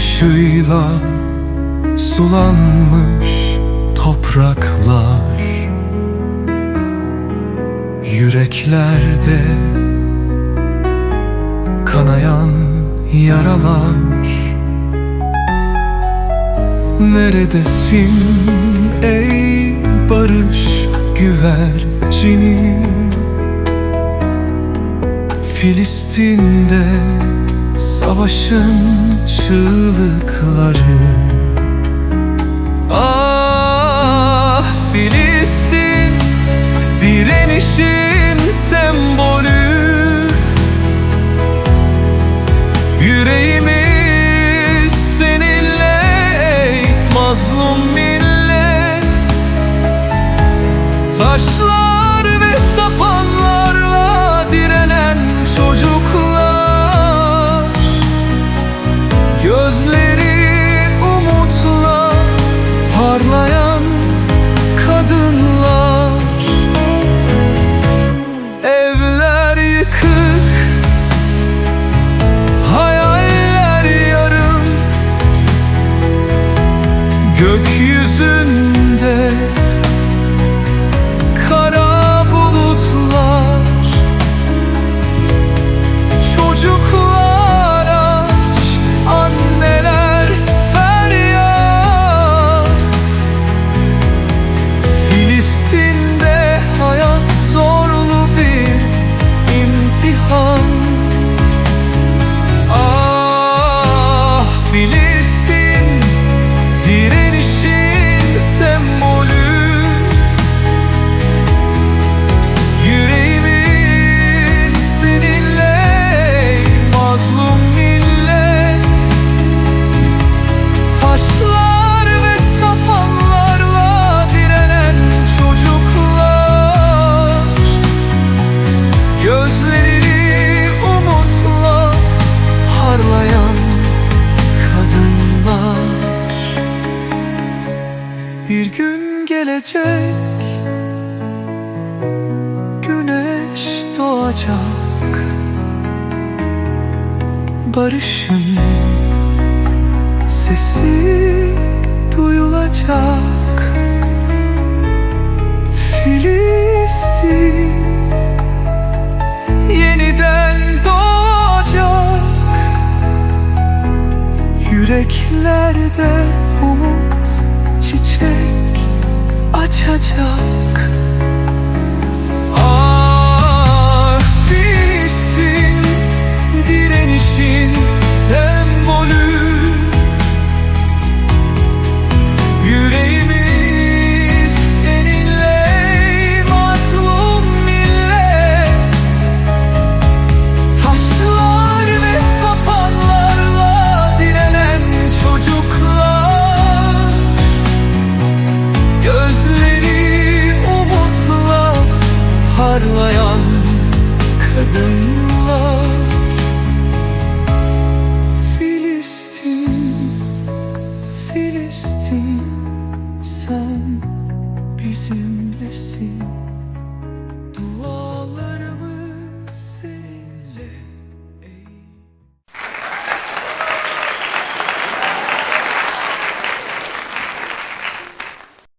gözyaşıyla sulanmış topraklar. Yüreklerde kanayan yaralar. Neredesin ey barış güvercini? Filistin'de savaşın çığlıkları. Ah Filistin direnişin sembolü. Yüreğimiz seninle ey mazlum millet Gözleri umutla parlayan kadınlar. Bir gün gelecek Güneş doğacak. Barışın sesi duyulacak Yüreklerde Gözleri umutla parlayan kadınlar. Filistin, Filistin sen bizimlesin.